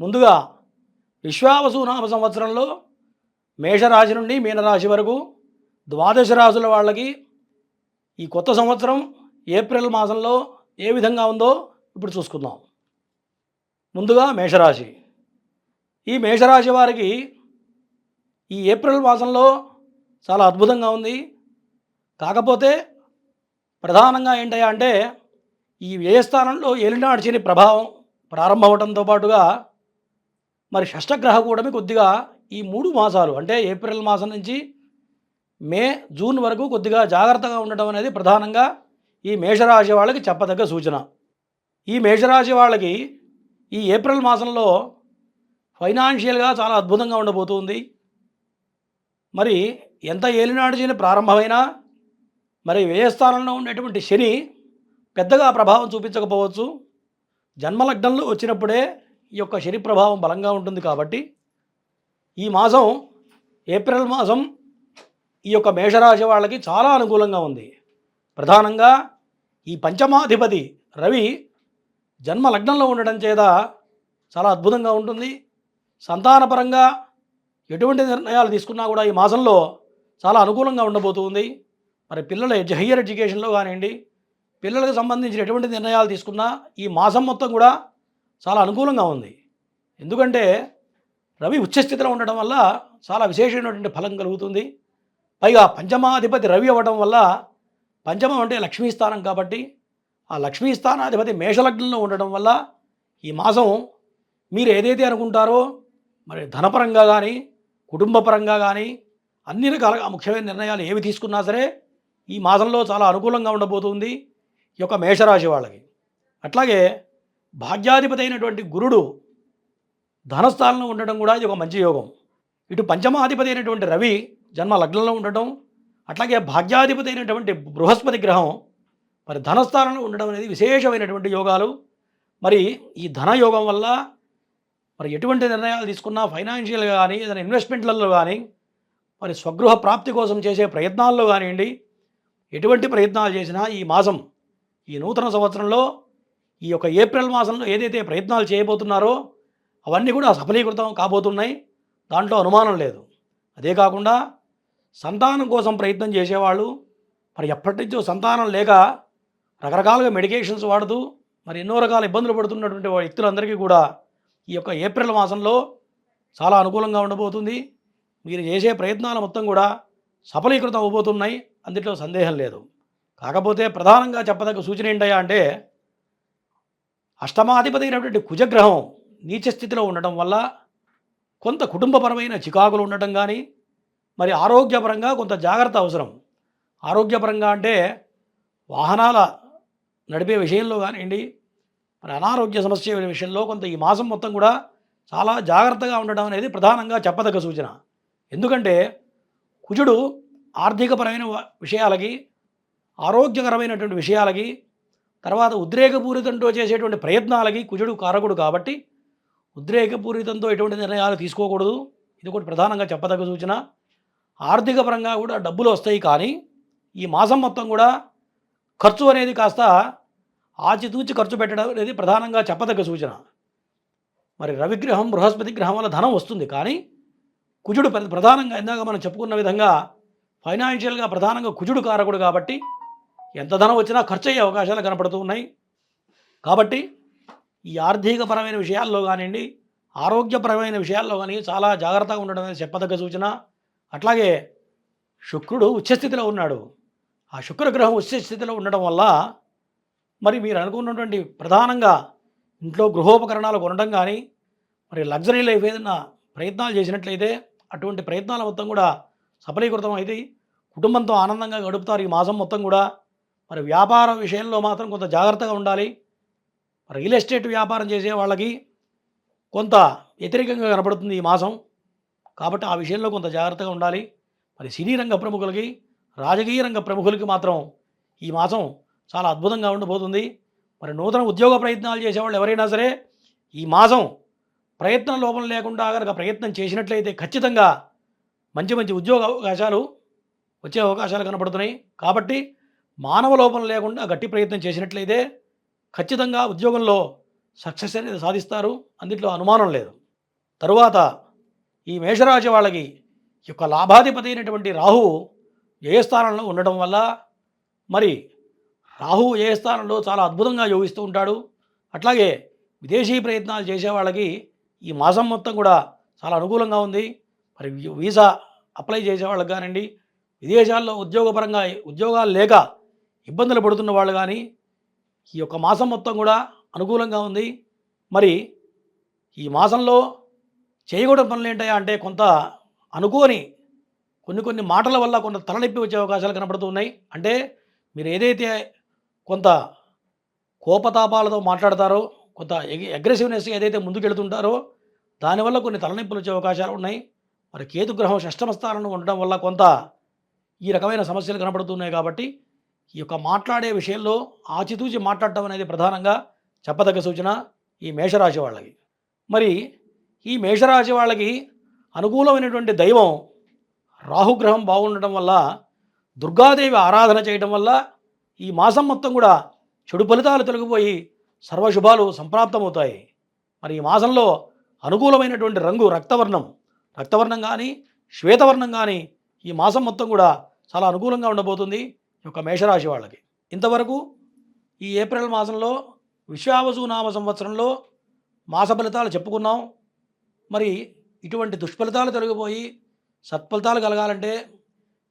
ముందుగా విశ్వావసు నామ సంవత్సరంలో మేషరాశి నుండి మీనరాశి వరకు ద్వాదశ రాశుల వాళ్ళకి ఈ కొత్త సంవత్సరం ఏప్రిల్ మాసంలో ఏ విధంగా ఉందో ఇప్పుడు చూసుకుందాం. ముందుగా మేషరాశి. ఈ మేషరాశి వారికి ఈ ఏప్రిల్ మాసంలో చాలా అద్భుతంగా ఉంది. కాకపోతే ప్రధానంగా ఏంటయ్యా అంటే ఈ వ్యయస్థానంలో ఏలినాడు ప్రభావం ప్రభావం ప్రారంభమవడంతో పాటుగా మరి షష్టగ్రహ కూడమి కొద్దిగా ఈ మూడు మాసాలు అంటే ఏప్రిల్ మాసం నుంచి మే జూన్ వరకు కొద్దిగా జాగ్రత్తగా ఉండటం అనేది ప్రధానంగా ఈ మేషరాశి వాళ్ళకి చెప్పదగ్గ సూచన. ఈ మేషరాశి వాళ్ళకి ఈ ఏప్రిల్ మాసంలో ఫైనాన్షియల్గా చాలా అద్భుతంగా ఉండబోతుంది. మరి ఎంత ఏలినాడు చేయని ప్రారంభమైనా మరి వ్యయస్థానంలో ఉండేటువంటి శని పెద్దగా ప్రభావం చూపించకపోవచ్చు. జన్మలగ్నంలో వచ్చినప్పుడే ఈ యొక్క శని ప్రభావం బలంగా ఉంటుంది కాబట్టి ఈ మాసం ఏప్రిల్ మాసం ఈ యొక్క మేషరాశి వాళ్ళకి చాలా అనుకూలంగా ఉంది. ప్రధానంగా ఈ పంచమాధిపతి రవి జన్మ లగ్నంలో ఉండడం చేత చాలా అద్భుతంగా ఉంటుంది. సంతానపరంగా ఎటువంటి నిర్ణయాలు తీసుకున్నా కూడా ఈ మాసంలో చాలా అనుకూలంగా ఉండబోతుంది. మరి పిల్లల హయ్యర్ ఎడ్యుకేషన్లో కానివ్వండి పిల్లలకు సంబంధించిన ఎటువంటి నిర్ణయాలు తీసుకున్నా ఈ మాసం మొత్తం కూడా చాలా అనుకూలంగా ఉంది. ఎందుకంటే రవి ఉచ్చస్థితిలో ఉండడం వల్ల చాలా విశేషమైనటువంటి ఫలం కలుగుతుంది. పైగా పంచమాధిపతి రవి అవ్వడం వల్ల పంచమం అంటే లక్ష్మీ స్థానం కాబట్టి ఆ లక్ష్మీ స్థానాధిపతి మేషలగ్నంలో ఉండడం వల్ల ఈ మాసం మీరు ఏదైతే అనుకుంటారో మరి ధనపరంగా కానీ కుటుంబపరంగా కానీ అన్ని రకాలుగా ముఖ్యమైన నిర్ణయాలు ఏవి తీసుకున్నా సరే ఈ మాసంలో చాలా అనుకూలంగా ఉండబోతుంది ఈ యొక్క మేషరాశి వాళ్ళకి. అట్లాగే భాగ్యాధిపతి అయినటువంటి గురుడు ధనస్థానంలో ఉండడం కూడా ఇది ఒక మంచి యోగం. ఇటు పంచమాధిపతి అయినటువంటి రవి జన్మ లగ్నంలో ఉండటం అట్లాగే భాగ్యాధిపతి అయినటువంటి బృహస్పతి గ్రహం మరి ధనస్థానంలో ఉండడం అనేది విశేషమైనటువంటి యోగాలు. మరి ఈ ధన యోగం వల్ల మరి ఎటువంటి నిర్ణయాలు తీసుకున్నా ఫైనాన్షియల్ కానీ ఏదైనా ఇన్వెస్ట్మెంట్లలో కానీ మరి స్వగృహ ప్రాప్తి కోసం చేసే ప్రయత్నాల్లో కానివ్వండి ఎటువంటి ప్రయత్నాలు చేసినా ఈ మాసం ఈ నూతన సంవత్సరంలో ఈ యొక్క ఏప్రిల్ మాసంలో ఏదైతే ప్రయత్నాలు చేయబోతున్నారో అవన్నీ కూడా సఫలీకృతం కాబోతున్నాయి. దాంట్లో అనుమానం లేదు. అదే కాకుండా సంతానం కోసం ప్రయత్నం చేసేవాళ్ళు మరి ఎప్పటి నుంచో సంతానం లేక రకరకాలుగా మెడికేషన్స్ వాడుతూ మరి ఎన్నో రకాల ఇబ్బందులు పడుతున్నటువంటి వ్యక్తులందరికీ కూడా ఈ యొక్క ఏప్రిల్ మాసంలో చాలా అనుకూలంగా ఉండబోతుంది. మీరు చేసే ప్రయత్నాలు మొత్తం కూడా సఫలీకృతం అవబోతున్నాయి. అందులో సందేహం లేదు. కాకపోతే ప్రధానంగా చెప్పదగ్గ సూచన ఏంటయ్యా అంటే అష్టమాధిపతి అయినటువంటి కుజగ్రహం నీచ స్థితిలో ఉండటం వల్ల కొంత కుటుంబపరమైన చికాకులు ఉండటం కానీ మరి ఆరోగ్యపరంగా కొంత జాగ్రత్త అవసరం. ఆరోగ్యపరంగా అంటే వాహనాల నడిపే విషయంలో కానివ్వండి మరి అనారోగ్య సమస్య విషయంలో కొంత ఈ మాసం మొత్తం కూడా చాలా జాగ్రత్తగా ఉండడం అనేది ప్రధానంగా చెప్పదగ్గ సూచన. ఎందుకంటే కుజుడు ఆర్థికపరమైన వ- విషయాలకి ఆరోగ్యకరమైనటువంటి విషయాలకి తర్వాత ఉద్రేకపూరితంతో చేసేటువంటి ప్రయత్నాలకి కుజుడు కారకుడు కాబట్టి ఉద్రేకపూరితంతో ఎటువంటి నిర్ణయాలు తీసుకోకూడదు. ఇది ఒకటి ప్రధానంగా చెప్పదగ్గ సూచన. ఆర్థిక పరంగా కూడా డబ్బులు వస్తాయి కానీ ఈ మాసం మొత్తం కూడా ఖర్చు అనేది కాస్త ఆచితూచి ఖర్చు పెట్టడం అనేది ప్రధానంగా చెప్పదగ్గ సూచన. మరి రవిగ్రహం బృహస్పతి గ్రహం వల్ల ధనం వస్తుంది కానీ కుజుడు ప్రధానంగా ఇందాక మనం చెప్పుకున్న విధంగా ఫైనాన్షియల్గా ప్రధానంగా కుజుడు కారకుడు కాబట్టి ఎంత ధనం వచ్చినా ఖర్చు అయ్యే అవకాశాలు కనపడుతూ ఉన్నాయి. కాబట్టి ఈ ఆర్థికపరమైన విషయాల్లో కానివ్వండి ఆరోగ్యపరమైన విషయాల్లో కానీ చాలా జాగ్రత్తగా ఉండడం అనేది చెప్పదగ్గ సూచన. అట్లాగే శుక్రుడు ఉచ్చస్థితిలో ఉన్నాడు. ఆ శుక్రగ్రహం ఉచ్చస్థితిలో ఉండడం వల్ల మరి మీరు అనుకున్నటువంటి ప్రధానంగా ఇంట్లో గృహోపకరణాలు కొనడం కానీ మరి లగ్జరీ లైఫ్ ఏదైనా ప్రయత్నాలు చేసినట్లయితే అటువంటి ప్రయత్నాల మొత్తం కూడా సఫలీకృతం అయితే కుటుంబంతో ఆనందంగా గడుపుతారు ఈ మాసం మొత్తం కూడా. మరి వ్యాపారం విషయంలో మాత్రం కొంత జాగ్రత్తగా ఉండాలి. రియల్ ఎస్టేట్ వ్యాపారం చేసే వాళ్ళకి కొంత వ్యతిరేకంగా కనపడుతుంది ఈ మాసం. కాబట్టి ఆ విషయంలో కొంత జాగ్రత్తగా ఉండాలి. మరి సినీ రంగ ప్రముఖులకి రాజకీయ రంగ ప్రముఖులకి మాత్రం ఈ మాసం చాలా అద్భుతంగా ఉండబోతుంది. మరి నూతన ఉద్యోగ ప్రయత్నాలు చేసేవాళ్ళు ఎవరైనా సరే ఈ మాసం ప్రయత్నం లోపం లేకుండా కనుక ప్రయత్నం చేసినట్లయితే ఖచ్చితంగా మంచి మంచి ఉద్యోగ అవకాశాలు వచ్చే అవకాశాలు కనపడుతున్నాయి కాబట్టి మానవ లోపం లేకుండా గట్టి ప్రయత్నం చేసినట్లయితే ఖచ్చితంగా ఉద్యోగంలో సక్సెస్ అనేది సాధిస్తారు. అందుట్లో అనుమానం లేదు. తరువాత ఈ మేషరాశి వాళ్ళకి ఈ యొక్క లాభాధిపతి అయినటువంటి రాహువు ఏ స్థానంలో ఉండడం వల్ల మరి రాహువు ఏ స్థానంలో చాలా అద్భుతంగా యోగిస్తూ ఉంటాడు. అట్లాగే విదేశీ ప్రయత్నాలు చేసే వాళ్ళకి ఈ మాసం మొత్తం కూడా చాలా అనుకూలంగా ఉంది. మరి వీసా అప్లై చేసే వాళ్ళకి కానివ్వండి విదేశాల్లో ఉద్యోగపరంగా ఉద్యోగాలు లేక ఇబ్బందులు పడుతున్న వాళ్ళు కానీ ఈ యొక్క మాసం మొత్తం కూడా అనుకూలంగా ఉంది. మరి ఈ మాసంలో చేయకూడని పనులు ఏంటయ్యా అంటే కొంత అనుకోని కొన్ని కొన్ని మాటల వల్ల కొంత తలనొప్పి వచ్చే అవకాశాలు కనపడుతూ ఉన్నాయి. అంటే మీరు ఏదైతే కొంత కోపతాపాలతో మాట్లాడతారో కొంత అగ్రెసివ్నెస్ ఏదైతే ముందుకెళ్తుంటారో దానివల్ల కొన్ని తలనొప్పులు వచ్చే అవకాశాలు ఉన్నాయి. మరి కేతుగ్రహం షష్టమ స్థానంలో ఉండడం వల్ల కొంత ఈ రకమైన సమస్యలు కనపడుతున్నాయి కాబట్టి ఈ యొక్క మాట్లాడే విషయంలో ఆచితూచి మాట్లాడటం అనేది ప్రధానంగా చెప్పదగ్గ సూచన ఈ మేషరాశి వాళ్ళకి. మరి ఈ మేషరాశి వాళ్ళకి అనుకూలమైనటువంటి దైవం రాహుగ్రహం బాగుండటం వల్ల దుర్గాదేవి ఆరాధన చేయడం వల్ల ఈ మాసం మొత్తం కూడా చెడు ఫలితాలు తొలగిపోయి సర్వశుభాలు సంప్రాప్తమవుతాయి. మరి ఈ మాసంలో అనుకూలమైనటువంటి రంగు రక్తవర్ణం రక్తవర్ణం కానీ శ్వేతవర్ణం కానీ ఈ మాసం మొత్తం కూడా చాలా అనుకూలంగా ఉండబోతుంది. యొక్క మేషరాశి వాళ్ళకి. ఇంతవరకు ఈ ఏప్రిల్ మాసంలో విశ్వావసు నామ సంవత్సరంలో మాస ఫలితాలు చెప్పుకున్నాం. మరి ఇటువంటి దుష్ఫలితాలు తొలగిపోయి సత్ఫలితాలు కలగాలంటే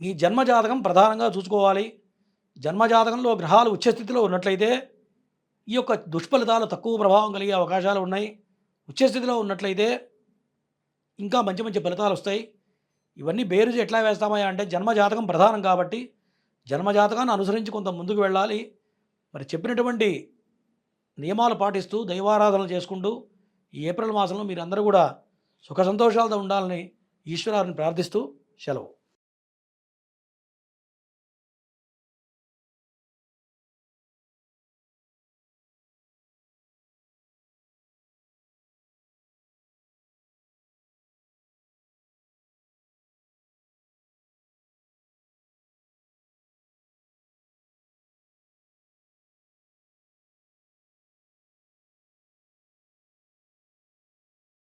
మీ జన్మజాతకం ప్రధానంగా చూసుకోవాలి. జన్మజాతకంలో గ్రహాలు ఉచ్చస్థితిలో ఉన్నట్లయితే ఈ యొక్క దుష్ఫలితాలు తక్కువ ప్రభావం కలిగే అవకాశాలు ఉన్నాయి. ఉచ్చస్థితిలో ఉన్నట్లయితే ఇంకా మంచి మంచి ఫలితాలు వస్తాయి. ఇవన్నీ బేరుజు ఎట్లా వేస్తామయ్యా అంటే జన్మజాతకం ప్రధానం కాబట్టి జన్మజాతకాన్ని అనుసరించి కొంత ముందుకు వెళ్ళాలి. మరి చెప్పినటువంటి నియమాలు పాటిస్తూ దైవారాధనలు చేసుకుంటూ ఈ ఏప్రిల్ మాసంలో మీరందరూ కూడా సుఖ సంతోషాలతో ఉండాలని ఈశ్వరాన్ని ప్రార్థిస్తూ సెలవు.